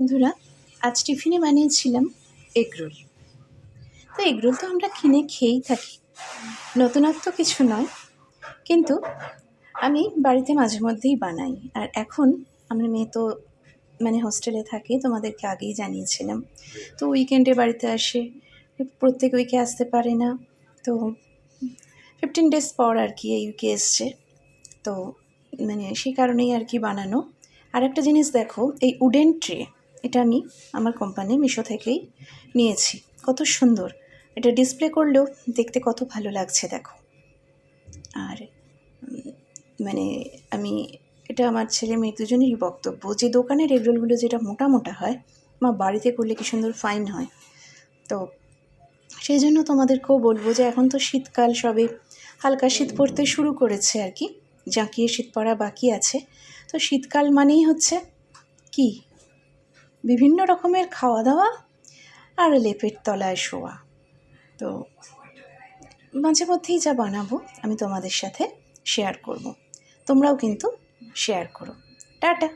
বন্ধুরা, আজ টিফিনে বানিয়েছিলাম এগরোল। তো এগরোল তো আমরা কিনে খেয়েই থাকি। নতুনত্ব কিছু নয়, কিন্তু আমি বাড়িতে মাঝে মধ্যেই বানাই। আর এখন আমার মেয়ে তো মানে হোস্টেলে থাকে, তোমাদেরকে আগেই জানিয়েছিলাম। তো উইকেন্ডে বাড়িতে আসে, প্রত্যেক উইকে আসতে পারে না। তো ফিফটিন ডেজ পর আর কি এই উইকে এসছে। তো মানে সেই কারণেই আর কি বানানো। আর একটা জিনিস দেখো, এই উডেন ট্রে এটা আমি আমার কোম্পানি মিশো থেকেই নিয়েছি। কত সুন্দর। এটা ডিসপ্লে করলেও দেখতে কত ভালো লাগছে, দেখো। আর মানে আমি, এটা আমার ছেলে মেয়ে দুজনেরই বক্তব্য যে দোকানের এগরোলগুলো যেটা মোটা মোটা হয়, মা বাড়িতে করলে কি সুন্দর ফাইন হয়। তো সেই জন্য তোমাদেরকেও বলব যে এখন তো শীতকাল সবে, হালকা শীত পড়তে শুরু করেছে আর কি, জাঁকিয়ে শীত পড়া বাকি আছে। তো শীতকাল মানেই হচ্ছে কি? বিভিন্ন রকমের খাওয়া দাওয়া আর লেপের তলায় শোয়া। তো মাঝে মধ্যেই যা বানাবো আমি তোমাদের সাথে শেয়ার করব। তোমরাও কিন্তু শেয়ার করো। টাটা!